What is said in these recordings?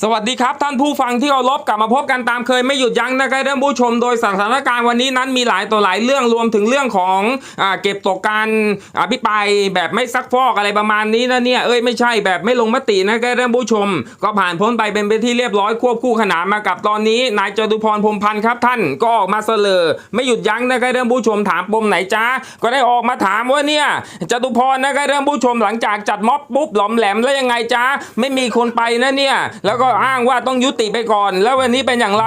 สวัสดีครับท่านผู้ฟังที่เคารพกลับมาพบกันตามเคยไม่หยุดยั้งนะครับท่านผู้ชมโดยสถานการณ์วันนี้นั้นมีหลายต่อหลายเรื่องรวมถึงเรื่องของอเก็บตกการอภิปรายแบบไม่ซักฟอกอะไรประมาณนี้นะเนี่ยเอ้ยไม่ใช่แบบไม่ลงมตินะครับท่านผู้ชม ก็ผ่านพ้นไปเป็นไปที่เรียบร้อยควบคู่ขนานมากับตอนนี้นายจตุพรพรมพันธ์ครับท่านก็ออกมาเสลอไม่หยุดยั้งนะครับท่านผู้ชมถามปมไหนจ้าก็ได้ออกมาถามว่าเนี่ยจตุพรนะครับท่านผู้ชมหลังจากจัดม็อบปุ๊บหลอมแหลมแล้วยังไงจ้าไม่มีคนไปนะเนี่ยแล้วก็อ้างว่าต้องยุติไปก่อน แล้ววันนี้เป็นอย่างไร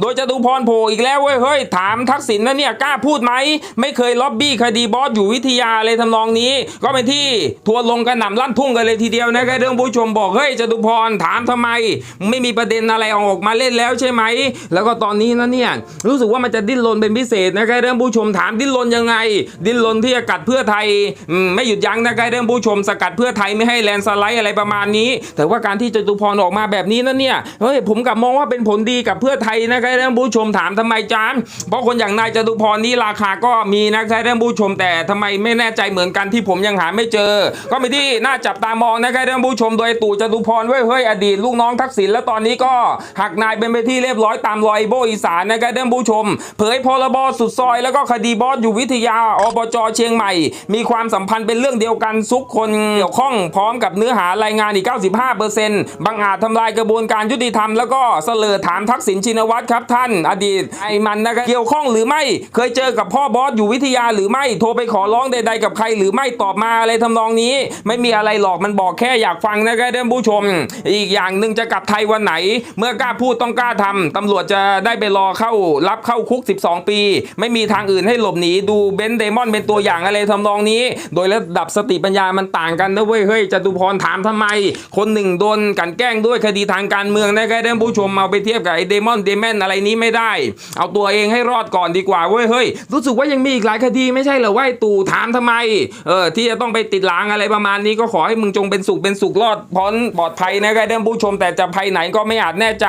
โดยจตุพรโผล่อีกแล้วเว้ยเฮ้ยถามทักษิณนะเนี่ยกล้าพูดไหมไม่เคยล็อบบี้คดีบอสอยู่วิทยาเลยทำนองนี้ ก็เป็นที่ทัวร์ลงกระหน่ำลั่นทุ่งกันเลยทีเดียวนะครับเรื่องผู้ชมบอกเฮ้ยจตุพรถามทำไม ไม่มีประเด็นอะไรออกมาเล่นแล้วใช่ไหม แล้วก็ตอนนี้นะเนี่ยรู้สึกว่ามันจะดิ้นรนเป็นพิเศษนะครับเรื่องผู้ชมถามดิ้นรนยังไง ดิ้นรนที่จะกัดเพื่อไทยไม่หยุดยั้งนะครับเรื่องผู้ชมสกัดเพื่อไทยไม่ให้แลนสไลด์อะไรประมาณนี้ แต่ว่าการที่จตุพรออกมาแบบนี้นะเนี่ยเฮ้ยผมกลับมองว่าเป็นผลดีกับเพื่อไทยนะครับเรื่องผู้ชมถามทำไมจานเพราะคนอย่างนายจตุพรนี่ราคาก็มีนะครับเรื่องผู้ชมแต่ทำไมไม่แน่ใจเหมือนกันที่ผมยังหาไม่เจอ ก็เป็นที่น่าจับตามองนะครับเรื่องผู้ชมโดยตู่จตุพรเว้ยเฮ้ยอดีตลูกน้องทักษิณแล้วตอนนี้ก็หักนายเป็นไปที่เรียบร้อยตามรอยโบอีสานนะครับเรื่องผู้ชม เผยพรบสุดซอย แล้วก็คดีบอสอยู่วิทยาอบจเชียงใหม่ มีความสัมพันธ์เป็นเรื่องเดียวกันซุกคนเกี่ยวข้องพร้อมกับเนื้อหารายงานอีก 95%บางอาจทำลายกระบวนการยุติธรรมแล้วก็เสลอถามทักษิณชินวัตรครับท่านอดีตไอ้มันนะครับเกี่ยวข้องหรือไม่ เคยเจอกับพ่อบอสอยู่วิทยาหรือไม่โทรไปขอร้องใด ๆ กับใครหรือไม่ตอบมาอะไรทำนองนี้ ไม่มีอะไรหรอกมันบอกแค่อยากฟังนะครับท่านผู้ชม อีกอย่างหนึ่งจะกลับไทยวันไหน เมื่อกล้าพูดต้องกล้าทำตำรวจจะได้ไปรอเข้ารับเข้าคุก 12 ปี ไม่มีทางอื่นให้หลบหนีดูเบนซ์เดมอนเป็นตัวอย่างอะไรทำนองนี้ โดยระดับสติปัญญามันต่างกันนะเว้ยเฮ้ยจตุพรถามทำไม คนหนึ่งโดนกันแกล้งด้วยคดีทางการเมืองนะครับท่านผู้ชมเอาไปเทียบกับไอ้เดมอนเดมอนอะไรนี้ไม่ได้ เอาตัวเองให้รอดก่อนดีกว่าเว้ยเฮ้ยรู้สึกว่ายังมีอีกหลายคดีไม่ใช่เหรอว่าตู่ถามทำไมเออที่จะต้องไปติดหลังอะไรประมาณนี้ก็ขอให้มึงจงเป็นสุขเป็นสุขรอดพ้นปลอดภัยนะครับท่านผู้ชมแต่จะภัยไหนก็ไม่อาจแน่ใจ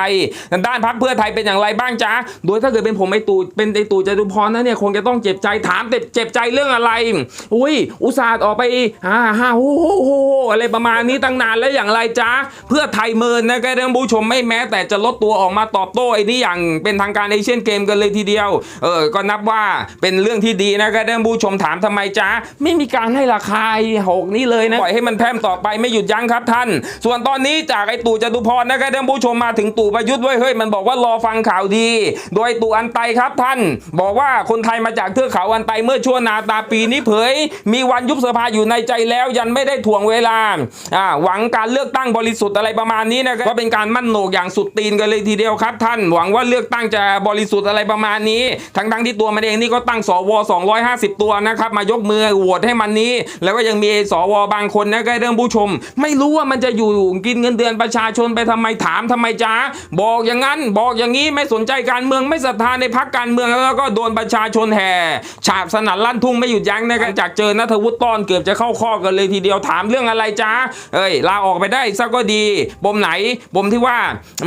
ด้านพักเพื่อไทยเป็นอย่างไรบ้างจ๊ะโดยถ้าเกิดเป็นผมไอ้ตู่เป็นไอ้ตู่จตุพรนะเนี่ยคงจะต้องเจ็บใจถามเจ็บเจ็บใจเรื่องอะไร อุ้ยอุตส่าห์ออกไปฮ่าฮ่าโอ้โหโหอะไรประมาณนี้ตั้งนานแล้วอย่างไรจ๊ะเพื่อไทยเมินนะครับท่านผู้ชมไม่แม้แต่จะลดตัวออกมาตอบโต้ไอ้นี่อย่างเป็นทางการเอเชียนเกมกันเลยทีเดียว เออ ก็นับว่าเป็นเรื่องที่ดีนะครับท่านผู้ชมถามทำไมจ๊ะไม่มีการให้ราคาหกนี้เลยนะ ปล่อยให้มันแพร่มต่อไปไม่หยุดยั้งครับท่าน ส่วนตอนนี้จากไอ้ตู่จตุพรนะครับท่านผู้ชมมาถึงตู่ประยุทธ์ไว้เฮ้ยมันบอกว่ารอฟังข่าวดี โดยตู่อันไตครับท่าน บอกว่าคนไทยมาจากเทือกเขาอันไตเมื่อชั่วนาตาปีนี้เผย มีวันยุบสภาอยู่ในใจแล้วยันไม่ได้ถ่วงเวลาอ่าหวังการเลือกตั้งบริสุทธิ์อะไรประมาณนี้นะครับเป็นการมั่นโหนกอย่างสุดตีนกันเลยทีเดียวครับ ท่านหวังว่าเลือกตั้งจะบริสุทธิ์อะไรประมาณนี้ ทั้งทั้งๆที่ตัวมันเองนี่ก็ตั้งสว250 ตัวนะครับ มายกมือโหวตให้มันนี้ แล้วก็ยังมีสวบางคนนะใก็เรื่องผู้ชม ไม่รู้ว่ามันจะอยู่กินเงินเดือนประชาชนไปทำไมถามทำไมจ้าบอกอย่างนั้นบอกอย่างนี้ไม่สนใจการเมืองไม่ศรัทธาในพักการเมืองแล้วก็โดนประชาชนแห่ฉาบสนั่นลั่นทุ่งไม่หยุดยั้งนะครับจากเจอนัทวุฒิตอนเกือบจะเข้าข้อกันเลยทีเดียวถามเรื่องอะไรจ้าเอ้ยลาออกไปได้ซะก็ดีปมไหนปมที่ว่า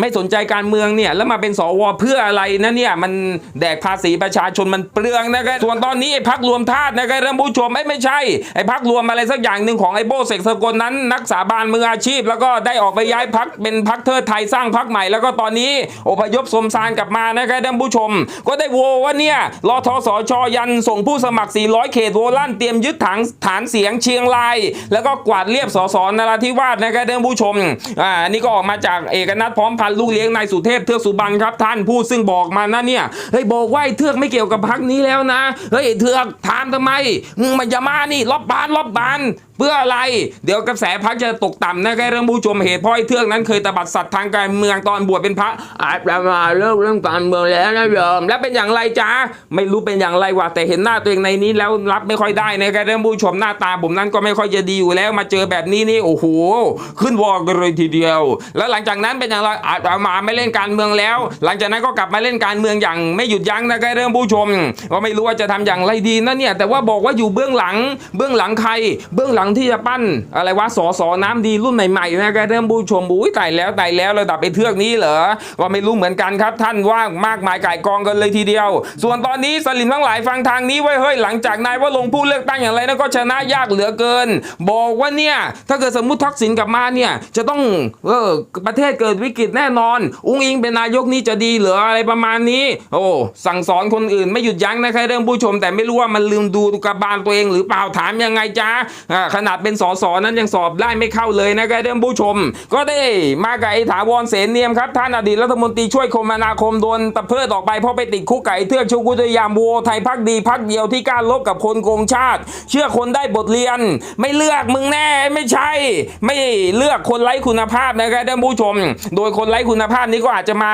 ไม่สนใจการเมืองเนี่ยแล้วมาเป็นสวเพื่ออะไรนะเนี่ยมันแดกภาษีประชาชนมันเปลืองนะครับส่วนตอนนี้ไอ้พักรวมธาตุนะครับท่านผู้ชมไม่ไม่ใช่ไอ้พักรวมอะไรสักอย่างหนึ่งของไอ้โบเสกสกลนั้น นักสาบานมืออาชีพ แล้วก็ได้ออกไปย้ายพักเป็นพักเทิดไทยสร้างพักใหม่ แล้วก็ตอนนี้อพยพสมสารกลับมานะครับท่านผู้ชม ก็ได้โวว่าเนี่ยรอทสชยันส่งผู้สมัคร 400 เขตโวลั่นเตรียมยึดถังฐานเสียงเชียงราย แล้วก็กวาดเรียบสสนราธิวาสนะครับท่านผู้ชมอ่านี่ก็ออกมาจากเอกนัทพร้อมพันลูกเลี้ยงนายสุเทพเทือกสุบรรณครับท่านผู้ซึ่งบอกมานะเนี่ยเฮ้ยบอกว่าไอเทือกไม่เกี่ยวกับพักนี้แล้วนะเฮ้ยเทือกถามทำไมมันอย่ามานี่ลบบานลบบานเพื่ออะไร เดี๋ยวกระแสพักจะตกต่ำนะครับเรื่องผู้ชมเหตุพราะไอ้เทือกนั้นเคยตบัดสัตว์ทางการเมืองตอนบวชเป็นพระอาจจะมาเลิกเรื่องการเมืองแล้วนะโยมแล้วเป็นอย่างไรจ๊ะไม่รู้เป็นอย่างไรวะแต่เห็นหน้าตัวเองในนี้แล้วรับไม่ค่อยได้นะครับเรื่องผู้ชมหน้าตาผมนั้นก็ไม่ค่อยจะดีอยู่แล้วมาเจอแบบนี้นี่โอ้โหขึ้นวอกันเลยทีเดียว แล้วหลังจากนั้นเป็นอย่างไรอาจจะมาไม่เล่นการเมืองแล้ว หลังจากนั้นก็กลับมาเล่นการเมืองอย่างไม่หยุดยั้งนะครับเรื่องผู้ชมก็ไม่รู้ว่าจะทำอย่างไรดีนะเนี่ยแต่ว่าบอกว่าอยู่เบื้องหลังเบื้องหลังใครเบื้องหลังงที่จะปั้นอะไรวะสอสอน้ำดีรุ่นใหม่ๆนะครับท่านผู้ชมอุ้ยตายแล้วตายแล้วระดับไอ้เทือกนี้เหรอก็ไม่รู้เหมือนกันครับ ท่านว่างมากมายไก่กองกันเลยทีเดียว ส่วนตอนนี้สลิมทั้งหลายฟังทางนี้ไว้เฮ้ยหลังจากนายว่าลงผู้เลือกตั้งอย่างไรนะก็ชนะยากเหลือเกิน บอกว่าเนี่ยถ้าเกิดสมมติทักษิณกลับมาเนี่ยจะต้องเออประเทศเกิดวิกฤตแน่นอน อุ้งอิงเป็นนายกนี้จะดีเหรืออะไรประมาณนี้ โอ้สั่งสอนคนอื่นไม่หยุดยั้งนะครับเรื่องผู้ชม แต่ไม่รู้ว่ามันลืมดูกระบาลตัวเองหรือเปล่าถามยังไงจ้าขนาดเป็นสสนั้นยังสอบได้ไม่เข้าเลยนะครับเรื่องผู้ชม ก็ได้มากับไอ้ถาวรเสนเนียมครับท่านอดีตรัฐมนตรีช่วยคมนาคมโดนตะเพิดออกไปเพราะไปติดคุกไก่เทือกชุกุตยามวัวไทยพักดีพักเดียวที่กล้าลบกับคนโกงชาติ เชื่อคนได้บทเรียน ไม่เลือกมึงแน่ไม่ใช่ ไม่เลือกคนไร้คุณภาพนะครับท่านผู้ชม โดยคนไร้คุณภาพนี้ก็อาจจะมา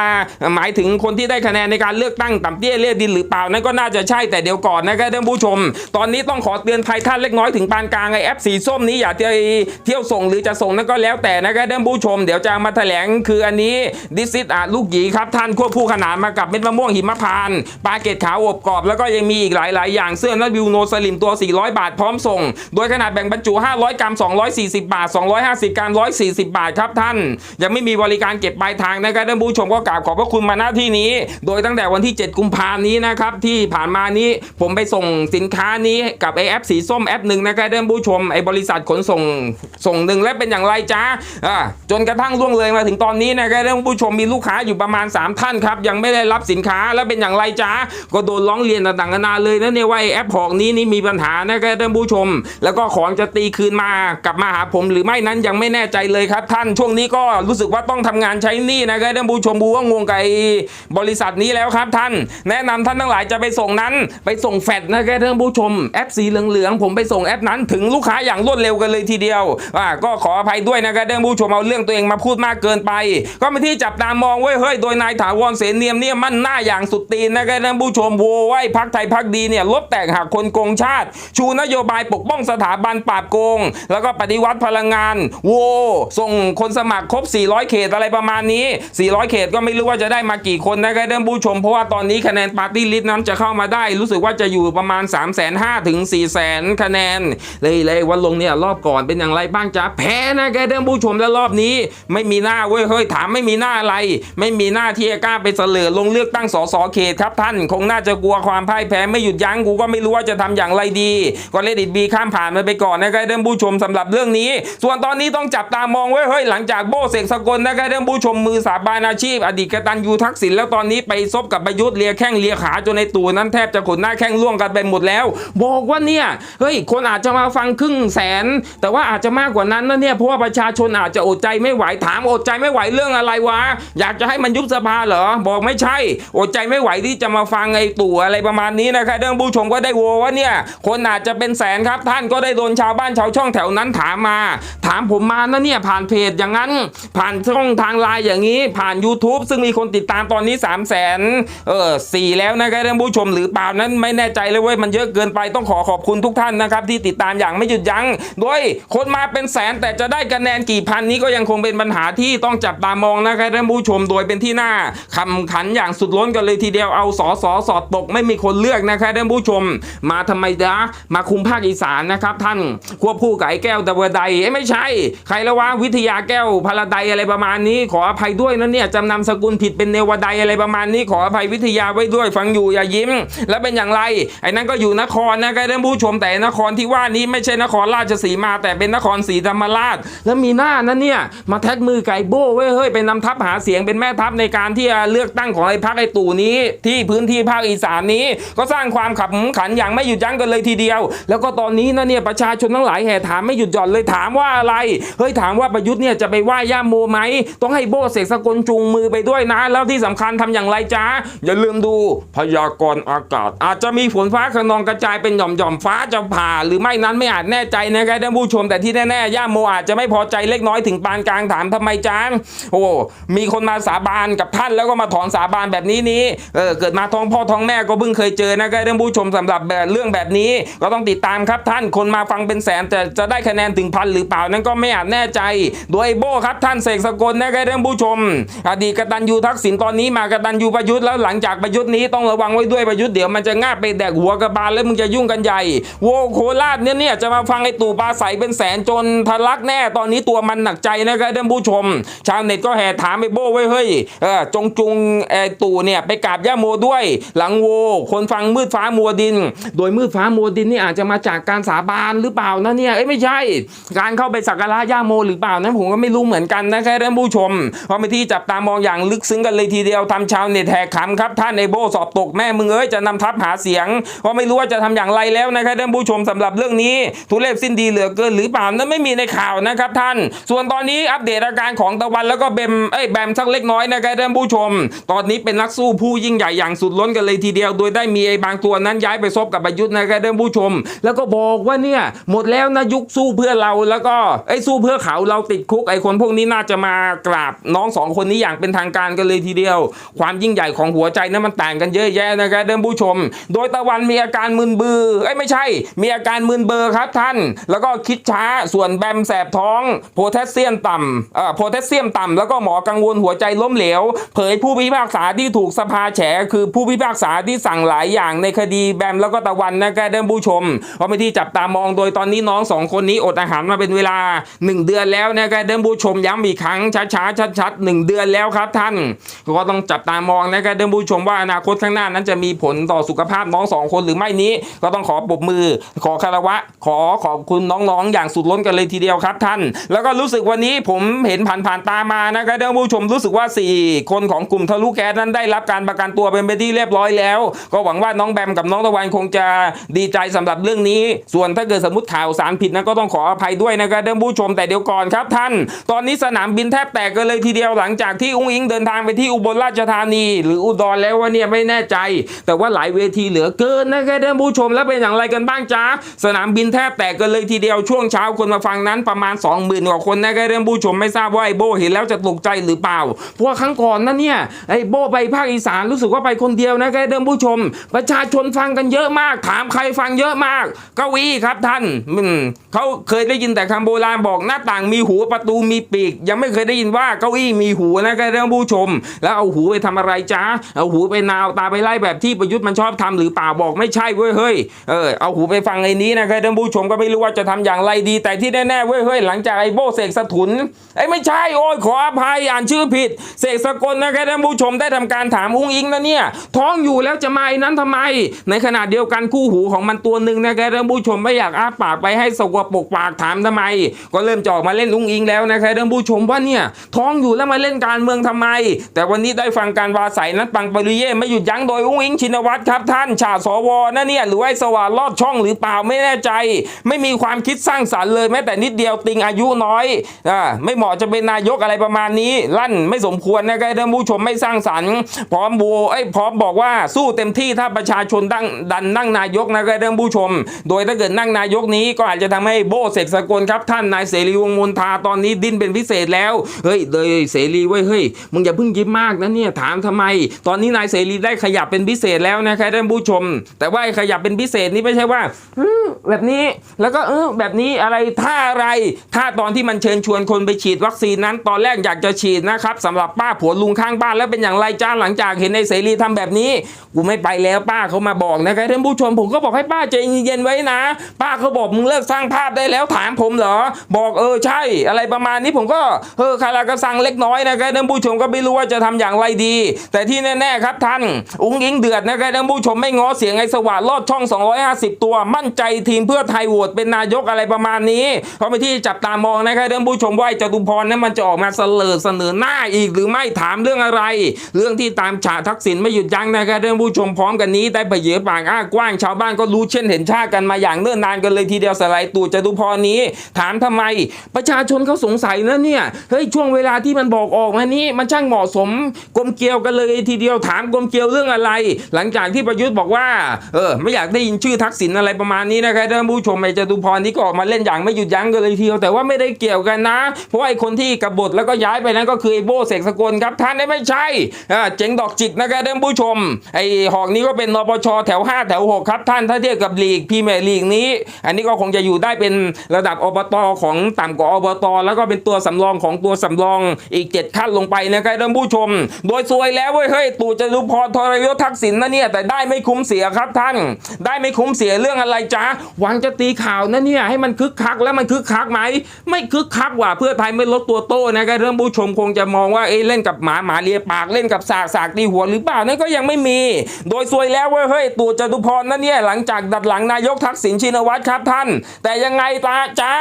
หมายถึงคนที่ได้คะแนนในการเลือกตั้งต่ำเตี้ยเลียดินหรือเปล่านั่นก็น่าจะใช่แต่เดี๋ยวก่อนนะครับท่านผู้ชม ตอนนี้ต้องขอเตือนภัยท่านเล็กน้อยถึงปานกลางไอแอปสีส้มนี้อยาเที่ยวเที่ยวส่งหรือจะส่งนั่นก็แล้วแต่นะครับท่านผู้ชม เดี๋ยวจะมาแถลงคืออันนี้ดิซิตอะลูกหยีครับท่านควบคู่ขนานมากับเม็ดมะม่วงหิมพานต์ปลาเกตขาวอบกรอบ แล้วก็ยังมีอีกหลาย ๆ อย่างเสื้อนัทวิวโนสลิมตัว 400 บาทพร้อมส่ง โดยขนาดแบ่งบรรจุ 500 กรัม 240 บาท 250 กรัม 140 บาทครับท่าน ยังไม่มีบริการเก็บปลายทางนะครับท่านผู้ชมก็กราบขอบพระคุณมาหน้าที่นี้ โดยตั้งแต่วันที่ 7 กุมภาพันธ์นี้นะครับที่ผ่านมานี้ผมไปส่งสินค้านี้กับไอแอปสีส้มแอปหนึ่งนะครับท่านผู้ชมไอบริษัทขนส่งส่งหนึ่งและเป็นอย่างไรจ้าจนกระทั่งล่วงเลยมาถึงตอนนี้นะครับท่านผู้ชมมีลูกค้าอยู่ประมาณ 3 ท่านครับยังไม่ได้รับสินค้าแล้วเป็นอย่างไรจ้าก็โดนร้องเรียนต่างๆนานาเลยนะเนี่ยว่าแอปหอกนี้นี่มีปัญหานะครับท่านผู้ชม แล้วก็ของจะตีคืนมากลับมาหาผมหรือไม่นั้นยังไม่แน่ใจเลยครับ ท่านช่วงนี้ก็รู้สึกว่าต้องทำงานใช้หนี้นะครับท่านผู้ชมบูว่างงกับบริษัทนี้แล้วครับท่าน แนะนำท่านทั้งหลายจะไปส่งนั้น ไปส่งแฟดนะครับท่านผู้ชมแอปสีเหลืองๆผมไปส่งแอปนั้นถึงลูกค้าอย่างรวดเร็วกันเลยทีเดียวอ่าก็ขออภัยด้วยนะครับท่านผู้ชมเอาเรื่องตัวเองมาพูดมากเกินไป ก็เป็นที่จับตามองเว้ยเฮ้ยโดยนายถาวรเสนเนียมเนี่ยมั่นหน้าอย่างสุดตีนนะครับท่านผู้ชมโวไว้พักไทยพักดีเนี่ยลบแตกหักคนโกงชาติ ชูนโยบายปกป้องสถาบันปราบโกง แล้วก็ปฏิวัติพลังงานโวส่งคนสมัครครบ 400 เขตอะไรประมาณนี้ 400 เขตก็ไม่รู้ว่าจะได้มากี่คนนะครับท่านผู้ชม เพราะว่าตอนนี้คะแนนปาร์ตี้ลิสต์นั้นจะเข้ามาได้ รู้สึกว่าจะอยู่ประมาณ 3 5 0 0 0ถึง4 0 0 0 0คะแนนเลยเลยวันลงเนี่ยรอบก่อนเป็นอย่างไรบ้างจ๊ะแพ้นะครับท่านผู้ชมแล้วรอบนี้ ไม่มีหน้าเว้ยเฮ้ยถามไม่มีหน้าอะไร ไม่มีหน้าที่จะกล้าไปเสลือลงเลือกตั้งสสเขตครับท่าน คงน่าจะกลัวความพ่ายแพ้ไม่หยุดยั้งกูก็ไม่รู้ว่าจะทำอย่างไรดี ก็เลดิตบีข้ามผ่านมันไปก่อนนะครับท่านผู้ชมสำหรับเรื่องนี้ ส่วนตอนนี้ต้องจับตามองไว้ยเฮ้ยหลังจากโบเสกสกลนะครับท่านผู้ชมมือสาบานอาชีพ อดีตกตันยูทักษิณแล้วตอนนี้ไปซบกับประยุทธ์เลียแข้งเลียขาจนในตูนั้นแทบจะขนหน้าแข้งล่วงกันไปหมดแล้ว บอกว่าเนี่ยเฮ้ยคนอาจจะมาฟังครึ่งแสนแต่ว่าอาจจะมากกว่านั้นนะเนี่ยเพราะว่าประชาชนอาจจะอดใจไม่ไหวถามอดใจไม่ไหวเรื่องอะไรวะอยากจะให้มันยุบสภาเหรอบอกไม่ใช่อดใจไม่ไหวที่จะมาฟังไอ้ตู่อะไรประมาณนี้นะครับท่านผู้ชมก็ได้โวว่าเนี่ยคนอาจจะเป็นแสนครับท่านก็ได้โดนชาวบ้านชาวช่องแถวนั้นถามมา ถามผมมานะเนี่ยผ่านเพจอย่างนั้น ผ่านช่องทางไลน์อย่างนี้ ผ่าน YouTube ซึ่งมีคนติดตามตอนนี้ 3 0 0แสนเออสี่แล้วนะครับท่านผู้ชมหรือเปล่านั้นไม่แน่ใจเลยเว้ยมันเยอะเกินไปต้องขอขอบคุณทุกท่านนะครับที่ติดตามอย่างไม่หยุดยัง้ง โดยคนมาเป็นแสนแต่จะได้คะแนนกี่พันนี้ก็ยังคงเป็นปัญหาที่ต้องจับตามองนะครับท่านผู้ชมโดยเป็นที่หน่าคำขันอย่างสุดล้นกันเลยทีเดียวเอาสอสอสอดตกไม่มีคนเลือกนะครับท่านผู้ชม มาทำไมจ๊ะมาคุมภาคอีสานนะครับท่านควบคู่กับไอ้แก้วตะเวไดเอ้ไม่ใช่ ใครละวะวิทยาแก้วพลาไดอะไรประมาณนี้ ขออภัยด้วยนะเนี่ยจำนำสกุลผิดเป็นเนวไดอะไรประมาณนี้ ขออภัยวิทยาไว้ด้วยฟังอยู่อย่ายิ้ม แล้วเป็นอย่างไรไอ้นั่นก็อยู่นครนะครับท่านผู้ชมแต่นครที่ว่านี้ไม่ใช่นครราชสีมาแต่เป็นนครศรีธรรมราช แล้วมีหน้านั้นเนี่ยมาแท็กมือไก่โบ้เว้ยเฮ้ยไปนำทัพหาเสียงเป็นแม่ทัพในการที่จะเลือกตั้งของไอ้พักไอ้ตู่นี้ ที่พื้นที่ภาคอีสานนี้ ก็สร้างความขับขันอย่างไม่หยุดยั้งกันเลยทีเดียว แล้วก็ตอนนี้นะเนี่ยประชาชนทั้งหลายแห่ถามไม่หยุดหย่อนเลยถามว่าอะไรเฮ้ยถามว่าประยุทธ์เนี่ยจะไปไหว้ย่าโมไหมต้องให้โบ้เสกสกลจูงมือไปด้วยนะ แล้วที่สำคัญทำอย่างไรจ้าอย่าลืมดูพยากรณ์อากาศ อาจจะมีฝนฟ้าขนองกระจายเป็นหย่อมหย่อมๆฟ้าจะผ่าหรือไม่นั้นไม่อาจแน่ใจนะครับท่านผู้ชมแต่ที่แน่ๆย่าโมอาจจะไม่พอใจเล็กน้อยถึงปานกลางถามทำไมจ้าโอ้มีคนมาสาบานกับท่านแล้วก็มาถอนสาบานแบบนี้นี้เออเกิดมาท้องพ่อท้องแม่ก็เพิ่งเคยเจอนะครับท่านผู้ชมสำหรับแบบเรื่องแบบนี้ก็ต้องติดตามครับท่านคนมาฟังเป็นแสนแต่จะได้คะแนนถึงพันหรือเปล่านั้นก็ไม่อาจแน่ใจ โดยโบครับท่านเสกสกลนะครับท่านผู้ชม อดีตกตันยูทักษิณตอนนี้มากตันยูประยุทธ์แล้วหลังจากประยุทธ์นี้ต้องระวังไว้ด้วยประยุทธ์เดี๋ยวมันจะง่าไปแดกหัวกระบาลแล้วมึงจะยุ่งกันใหญ่โวโคราชเนี่ยเนี่ยจะมาฟังงไอ้ตู่ปลาใสเป็นแสนจนทะลักแน่ตอนนี้ตัวมันหนักใจนะครับท่านผู้ชม ชาวเน็ตก็แห่ถามไอ้โบ้ไว้เฮ้ยเออจงจุงไอ้ตู่เนี่ยไปกราบย่าโมด้วย หลังโว คนฟังมืดฟ้ามัวดิน โดยมืดฟ้ามัวดินนี่อาจจะมาจากการสาบานหรือเปล่านะเนี่ยเอ้ยไม่ใช่ การเข้าไปสักการะย่าโมหรือเปล่านั้นผมก็ไม่รู้เหมือนกันนะครับท่านผู้ชมเพราะเป็นที่จับตามองอย่างลึกซึ้งกันเลยทีเดียวทำชาวเน็ตแหกขำครับท่านไอโบสอบตกแม่มึงเอ้ยจะนำทัพหาเสียงเพราะไม่รู้ว่าจะทำอย่างไรแล้วนะครับท่านผู้ชมสำหรับเรื่องนี้ทุเรศสิ้นดีเหลือเกินหรือเปล่านั้นไม่มีในข่าวนะครับท่าน ส่วนตอนนี้อัปเดตอาการของตะวันแล้วก็เบมเอ้ยแบมสักเล็กน้อยนะครับท่านผู้ชม ตอนนี้เป็นนักสู้ผู้ยิ่งใหญ่อย่างสุดล้นกันเลยทีเดียว โดยได้มีไอ้บางตัวนั้นย้ายไปซบกับประยุทธ์นะครับท่านผู้ชม แล้วก็บอกว่าเนี่ยหมดแล้วนะยุคสู้เพื่อเราแล้วก็ไอ้สู้เพื่อเขาเราติดคุกไอ้คนพวกนี้น่าจะมากราบน้องสองคนนี้อย่างเป็นทางการกันเลยทีเดียว ความยิ่งใหญ่ของหัวใจนั้นมันต่างกันเยอะแยะนะครับท่านผู้ชม โดยตะวันมีอาการมึนบือเอ้ไม่ใช่ มีอาการมึนเบอร์ครับท่านแล้วก็คิดช้าส่วนแบมแสบท้อง โพแทสเซียมต่ำเอ่อโพแทสเซียมต่ำแล้วก็หมอกังวลหัวใจล้มเหลว เผยผู้พิพากษาที่ถูกสภาแฉคือผู้พิพากษาที่สั่งหลายอย่างในคดีแบมแล้วก็ตะวันนะครับท่านผู้ชมเพราะไม่ที่จับตามองโดยตอนนี้น้องสองคนนี้อดอาหารมาเป็นเวลา 1 เดือนแล้วนะครับท่านผู้ชมย้ำอีกครั้งช้าๆชัดๆ1เดือนแล้วครับท่านก็ต้องจับตามองนะครับท่านผู้ชมว่าอนาคตข้างหน้านั้นจะมีผลต่อสุขภาพน้องสองคนหรือไม่นี้ ก็ต้องขอปรบมือ ขอคารวะขอขออบคุณน้องๆ อย่างสุดล้นกันเลยทีเดียวครับท่าน แล้วก็รู้สึกวันนี้ผมเห็นผ่านๆตามานะครับท่านผู้ชมรู้สึกว่า 4 คนของกลุ่มทะลุแก๊สนั้นได้รับการประกันตัวเป็นไปที่เรียบร้อยแล้ว ก็หวังว่าน้องแบมกับน้องตะวันคงจะดีใจสำหรับเรื่องนี้ ส่วนถ้าเกิดสมมติข่าวสารผิดนั้นก็ต้องขออภัยด้วยนะครับท่านผู้ชมแต่เดี๋ยวก่อนครับท่าน ตอนนี้สนามบินแทบแตกกันเลยทีเดียวหลังจากที่อุ้งอิงเดินทางไปที่อุบลราชธานี หรืออุดรแล้วว่าเนี่ยไม่แน่ใจ แต่ว่าหลายเวทีเหลือเกินนะครับท่านผู้ชมแล้วเป็นอย่างไรกันบ้างจ๊ะสนามบินแทบแตกกันเลยทีเดียวช่วงเช้าคนมาฟังนั้นประมาณ 20,000กว่าคนนะครับท่านผู้ชมไม่ทราบว่าไอโบเห็นแล้วจะตกใจหรือเปล่า เพราะครั้งก่อนนั้นเนี่ยไอโบไปภาคอีสานรู้สึกว่าไปคนเดียวนะครับท่านผู้ชม ประชาชนฟังกันเยอะมาก ถามใครฟังเยอะมากเก้าอี้ครับท่านอืมเขาเคยได้ยินแต่คำโบราณบอกหน้าต่างมีหูประตูมีปีก ยังไม่เคยได้ยินว่าเก้าอี้มีหูนะครับท่านผู้ชม แล้วเอาหูไปทำอะไรจ๊ะเอาหูไปนาวตาไปไล่แบบที่ประยุทธ์มันชอบทำหรือเปล่าบอกไม่ใช่เว้ยเฮ้ยเออเอาหูไปฟังไอ้นี้นะครับท่านผู้ชมก็ไม่รู้ว่าจะทำอย่างไรดี แต่ที่แน่ๆเว้ยเฮ้ยหลังจากไอ้โบเสกสถุนไอ้ไม่ใช่โอ้ยขออภัยอ่านชื่อผิด เสกสกลนะครับท่านผู้ชมได้ทำการถามอุ้งอิงนะเนี่ยท้องอยู่แล้วจะมาไอ้นั้นทำไม ในขณะเดียวกันคู่หูของมันตัวหนึ่งนะครับท่านผู้ชมไม่อยากอ้าปากไปให้สกปรกปากถามทำไม ก็เริ่มจอกมาเล่นอุ้งอิงแล้วนะครับท่านผู้ชมว่าเนี่ยท้องอยู่แล้วมาเล่นการเมืองทำไม แต่วันนี้ได้ฟังการวาใสนั้นปังปริเย่ไม่หยุดยั้งโดยอุ้งอิงชินวัตรครับท่านชาสวนะเนี่ยหรือไอ้สว่านลอดช่องหรือเปล่าไม่แน่ใจไม่มีความคิดสร้างสรรค์เลยแม้แต่นิดเดียวติงอายุน้อยอ่าไม่เหมาะจะเป็นนายกอะไรประมาณนี้ ลั่นไม่สมควรนะครับท่านผู้ชมไม่สร้างสรรค์ พร้อมบูไอ้ยพร้อมบอกว่าสู้เต็มที่ถ้าประชาชนดังดันนั่งนายกนะครับท่านผู้ชม โดยถ้าเกิดนั่งนายกนี้ก็อาจจะทำให้โบเสกสกลครับท่านนายเสรีวงมนทาตอนนี้ดิ้นเป็นพิเศษแล้วเฮ้ยเลยเสรีเว้ยเฮ้ยมึงอย่าเพิ่งยิ้มมากนะเนี่ยถามทำไม ตอนนี้นายเสรีได้ขยับเป็นพิเศษแล้วนะครับท่านผู้ชม แต่ว่าขยับเป็นพิเศษนี่ไม่ใช่ว่าแบบนี้แล้วก็เออแบบนี้อะไรท่าอะไรท่าตอนที่มันเชิญชวนคนไปฉีดวัคซีนนั้น ตอนแรกอยากจะฉีดนะครับสำหรับป้าผัวลุงข้างบ้านแล้วเป็นอย่างไรจ้าหลังจากเห็นในเสรีทำแบบนี้กูไม่ไปแล้วป้าเขามาบอกนะครับท่านผู้ชมผมก็บอกให้ป้าใจเย็นไว้นะ ป้าเขาบอกมึงเลิกสร้างภาพได้แล้วถามผมเหรอ บอกเออใช่ อะไรประมาณนี้ผมก็เออคารากระสังเล็กน้อยนะครับท่านผู้ชมก็ไม่รู้ว่าจะทำอย่างไรดี แต่ที่แน่ๆครับท่านอุ้งอิงเดือดนะครับท่านผู้ชมไม่ง้อเสียงไอ้สวัสดลอดช่อง 250 ตัว มั่นใจทีมเพื่อไทยโหวตเป็นนายกอะไรประมาณนี้เพราะไปนที่จับตามองนะครับท่านผู้ชมว่าจตุพรนั้นมันจะออกมาเสลอเสนอหน้าอีกหรือไม่ถามเรื่องอะไร เรื่องที่ตามฉาทักษิณไม่หยุดยั้งนะครับท่านผู้ชมพร้อมกันนี้ได้ไปเหยือปากอ้ากว้างชาวบ้านก็รู้เช่นเห็นชาติกันมาอย่างเนิ่นนานกันเลยทีเดียวสไลด์ตู่จตุพรนี้ ถามทำไม ประชาชนเขาสงสัยนะเนี่ยเฮ้ยช่วงเวลาที่มันบอกออกมานี้มันช่างเหมาะสมกลมเกลียวกันเลยทีเดียวถามกลมเกลียวเรื่องอะไร หลังจากที่ประยุทธ์บอกว่าเออไม่อยากได้ยินชื่อทักษิณอะไรประมาณนี้นะครับท่านผู้ชมไอ้จตุพรนี่ก็ออกมาเล่นอย่างไม่หยุดยั้งกันเลยทีเดียวแต่ว่าไม่ได้เกี่ยวกันนะ เพราะไอ้คนที่กบฏแล้วก็ย้ายไปนั้นก็คือไอ้โบเสกสกลครับท่านได้ไม่ใช่เจ๋งดอกจิกนะครับท่านผู้ชม ไอ้หอกนี้ก็เป็นนปชแถว 5 แถว 6 ครับท่านถ้าเทียบกับลีกพีเมลีกนี้ อันนี้ก็คงจะอยู่ได้เป็นระดับอบตของต่ำกว่าอบต แล้วก็เป็นตัวสำรองของตัวสำรองอีก 7 ขั้นลงไปนะครับท่านผู้ชม โดยซวยแล้วเว้ยเฮ้ยตู่จตุพรทรยศทักษิณนะเนี่ยแต่ได้ไม่คุ้มเสียครับท่าน ได้ไม่คุ้มเสียเรื่องอะไรจ๊ะหวังจะตีขาข่าวนะเนี่ยให้มันคึกคักแล้วมันคึกคักไหมไม่คึกคักว่ะเพื่อไทยไม่ลดตัวโต้นะครับเรื่องผู้ชมคงจะมองว่าเอ้เล่นกับหมาหมาเลียปากเล่นกับสากสากตีหัวหรือเปล่านั่นก็ยังไม่มี โดยสวยแล้วเว้ยเฮ้ยตู่จตุพรนั่นเนี่ยหลังจากดัดหลังนายกทักษิณชินวัตรครับท่าน แต่ยังไงตาจ้า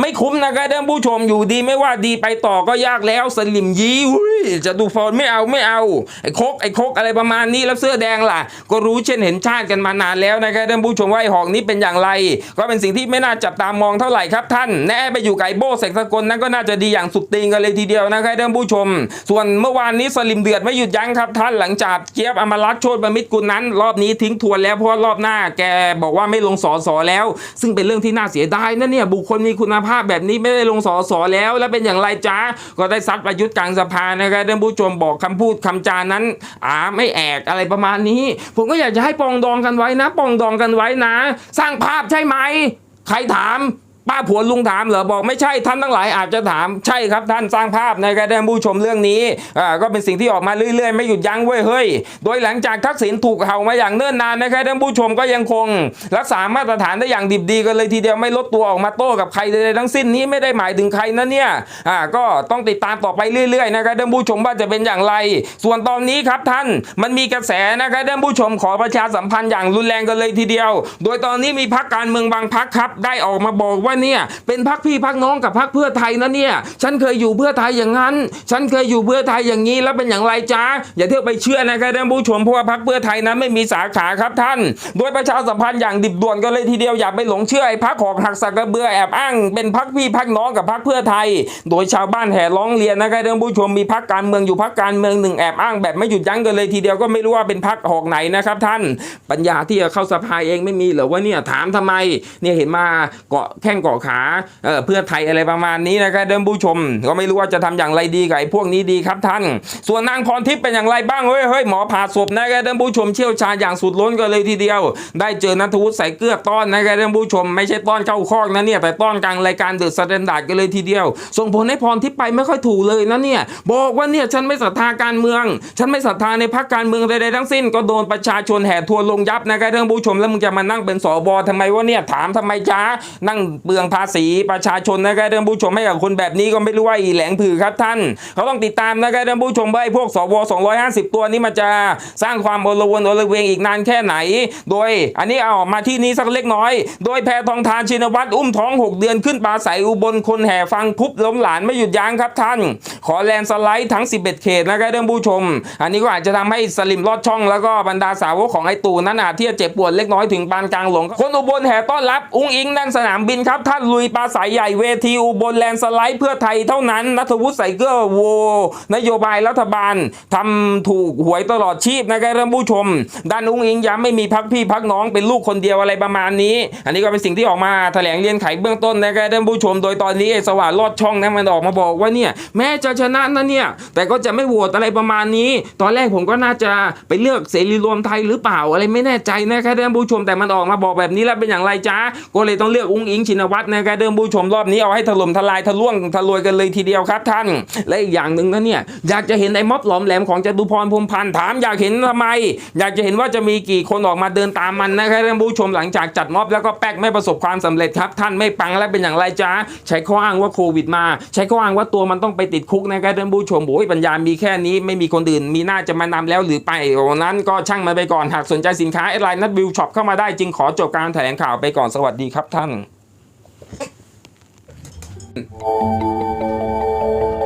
ไม่คุ้มนะครับท่านผู้ชมอยู่ดีไม่ว่าดีไปต่อก็ยากแล้วสลิมยีอุ้ยจะดูฟอนไม่เอาไม่เอาไอ้คกไอ้คกอะไรประมาณนี้แล้วเสื้อแดงล่ะ ก็รู้เช่นเห็นชาติกันมานานแล้วนะครับท่านผู้ชมว่าไอ้หอกนี้เป็นอย่างไร ก็เป็นสิ่งที่ไม่น่าจับตามองเท่าไหร่ครับท่านแน่ไปอยู่ไก่โบเสกสกลนั้นก็น่าจะดีอย่างสุดตีนกันเลยทีเดียวนะครับท่านผู้ชม ส่วนเมื่อวานนี้สลิมเดือดไม่หยุดยั้งครับท่านหลังจากเจี๊ยบอมรัตน์โชติปรมิตรกุลนั้น รอบนี้ทิ้งทวนแล้วเพราะรอบหน้าแกบอกว่าไม่ลงสอสอแล้ว ซึ่งเป็นเรื่องที่น่าเสียดายนะเนี่ยบุคคลมีคุณภาพแบบนี้ไม่ได้ลงสอสอแล้ว แล้วเป็นอย่างไรจ้าก็ได้ซัดประยุทธ์กลางสภานะครับท่านผู้ชมบอกคำพูดคำจานั้นอ่าไม่แอกอะไรประมาณนี้ ผมก็อยากจะให้ปองดองกันไว้นะ ปองดองกันไว้นะ สร้างภาพใช่ไหม ใครถาม ป้าผัวลุงถามเหรอบอกไม่ใช่ท่านทั้งหลายอาจจะถามใช่ครับท่านสร้างภาพในะครับท่านผู้ชมเรื่องนี้อ่าก็เป็นสิ่งที่ออกมาเรื่อยๆ ไม่หยุดยั้งเว้ยเฮ้ยโดยหลังจากทักษิณถูกเห่ามาอย่างเนิ่นนานนะครับท่านผู้ชมก็ยังคง รักษามาตรฐานได้อย่างดิบดีกันเลยทีเดียวไม่ลดตัวออกมาโต้กับใครใดๆทั้งสิ้นนี้ไม่ได้หมายถึงใครนะเนี่ยอ่าก็ต้องติดตามต่อไปเรื่อยๆนะครับท่านผู้ชมว่าจะเป็นอย่างไร ส่วนตอนนี้ครับท่านมันมีกระแสนะครับท่านผู้ชมขอประชาสัมพันธ์อย่างรุนแรงกันเลยทีเดียว โดยตอนนี้มีพักการเมืองบางพักครับ ได้ออกมาบอกว่าเนี่ยเป็นพักพี่พักน้องกับพักเพื่อไทยนะเนี่ย ฉันเคยอยู่เพื่อไทยอย่างนั้น ฉันเคยอยู่เพื่อไทยอย่างนี้แล้วเป็นอย่างไรจ้าอย่าเที่ยวไปเชื่อนะครับท่านผู้ชมเพราะว่าพักเพื่อไทยนั้นไม่มีสาขาครับท่าน โดยประชาสัมพันธ์อย่างดิบด่วนกันเลยทีเดียวอย่าไปหลงเชื่อไอ้พักหอกหักสักกระเบือแอบอ้างเป็นพักพี่พักน้องกับพักเพื่อไทย โดยชาวบ้านแห่ร้องเรียนนะครับท่านผู้ชมมีพักการเมืองอยู่พักการเมืองหนึ่งแอบอ้างแบบไม่หยุดยั้งกันเลยทีเดียวก็ไม่รู้ว่าเป็นพักหอกไหนนะครับท่าน ปัญญาที่จะเข้าสภาเองไม่มีหรือว่าเนี่ยถามทำไมเนี่ยเห็นมาเกาะแข้งเกาะขาเออเพื่อไทยอะไรประมาณนี้นะครับท่านผู้ชม ก็ไม่รู้ว่าจะทำอย่างไรดีกับไอ้พวกนี้ดีครับท่าน ส่วนนางพรทิพย์เป็นอย่างไรบ้างเฮ้ยเฮ้ยหมอผ่าศพนะครับท่านผู้ชมเชี่ยวชาญอย่างสุดล้นกันเลยทีเดียว ได้เจอนัทวุฒิใส่เกลือต้อนนะครับท่านผู้ชมไม่ใช่ต้อนเข้าคอกนะเนี่ยแต่ต้อนกลางรายการเดือะสแตนดาร์ดกันเลยทีเดียว ส่งผลให้พรทิพย์ไปไม่ค่อยถูกเลยนะเนี่ยบอกว่าเนี่ยฉันไม่ศรัทธาการเมือง ฉันไม่ศรัทธาในพรรคการเมืองใดๆทั้งสิ้น ก็โดนประชาชนแห่ทัวลงยับนะครับท่านผู้ชมแล้วมึงจะมานั่งเป็นสบทำไมวะเนี่ยถามทำไมจ้านั่งเปลืืองภาษีประชาชนนะครับท่านผู้ชมให้กับคนแบบนี้ก็ไม่รู้ว่าอีแหลงผือครับท่านเขาต้องติดตามนะครับท่านผู้ชมว่าไอ้พวกสว250 ตัวนี้มันจะสร้างความโอลวนโอลเวงอีกนานแค่ไหน โดยอันนี้เอามาที่นี้สักเล็กน้อย โดยแพทองทานชินวัตรอุ้มท้อง 6 เดือนขึ้นปลาใสอุบลคนแห่ฟังพุบล้มหลานไม่หยุดยั้งครับท่าน ขอแลนสไลด์ทั้ง 11 เขตนะครับท่านผู้ชม อันนี้ก็อาจจะทำให้สลิมลอดช่องแล้วก็บรรดาสาวกของไอ้ตู่นั้นอาจที่จะเจ็บปวดเล็กน้อยถึงปานกลางหลงคนอุบลแห่ต้อนรับ อุ้งอิงนั่นสนามบินครับท่านลุยปลาใสใหญ่เวทีอุบลแลนสไลด์เพื่อไทยเท่านั้นนัทวุฒิใส่เกลือโวนโยบายรัฐบาลทำถูกหวยตลอดชีพนะครับท่านผู้ชม ด้านอุ้งอิงย้ำไม่มีพักพี่พักน้องเป็นลูกคนเดียวอะไรประมาณนี้ อันนี้ก็เป็นสิ่งที่ออกมาแถลงเรียนไขเบื้องต้นนะครับท่านผู้ชม โดยตอนนี้สว่านลอดช่องนั้นมันออกมาบอกว่าเนี่ยแม้จะชนะนะเนี่ยแต่ก็จะไม่โหวตอะไรประมาณนี้ ตอนแรกผมก็น่าจะไปเลือกเสรีรวมไทยหรือเปล่าอะไรไม่แน่ใจนะครับท่านผู้ชมแต่มันออกมาบอกแบบนี้แล้วเป็นอย่างไรจ้าก็เลยต้องเลือกอุ้งอิงชินวัตรนะครับท่านผู้ชมรอบนี้เอาให้ถล่มทลายทะลวงทะลวยกันเลยทีเดียวครับท่าน และอีกอย่างหนึ่งนะเนี่ยอยากจะเห็นไอ้ม็อบหลอมแหลมของจตุพรพรมพันธ์ถามอยากเห็นทำไม อยากจะเห็นว่าจะมีกี่คนออกมาเดินตามมันนะครับท่านผู้ชมหลังจากจัดม็อบแล้วก็แป๊กไม่ประสบความสำเร็จครับ ท่านไม่ปังและเป็นอย่างไรจ้าใช้ข้ออ้างว่าโควิดมา ใช้ข้ออ้างว่าตัวมันต้องไปติดคุกนะครับท่านผู้ชมโอ้ยปัญญามีแค่นี้ไม่มีคนอื่นมีน่าจะมานำแล้วหรือไปโอ้นั้นก็ช่างมันไปก่อนหากสนใจสินค้าแอไลน์นัดวิวช็อปเข้ามาได้จึงขอจบการแถลงข่าวไปก่อนสวัสดีครับท่าน う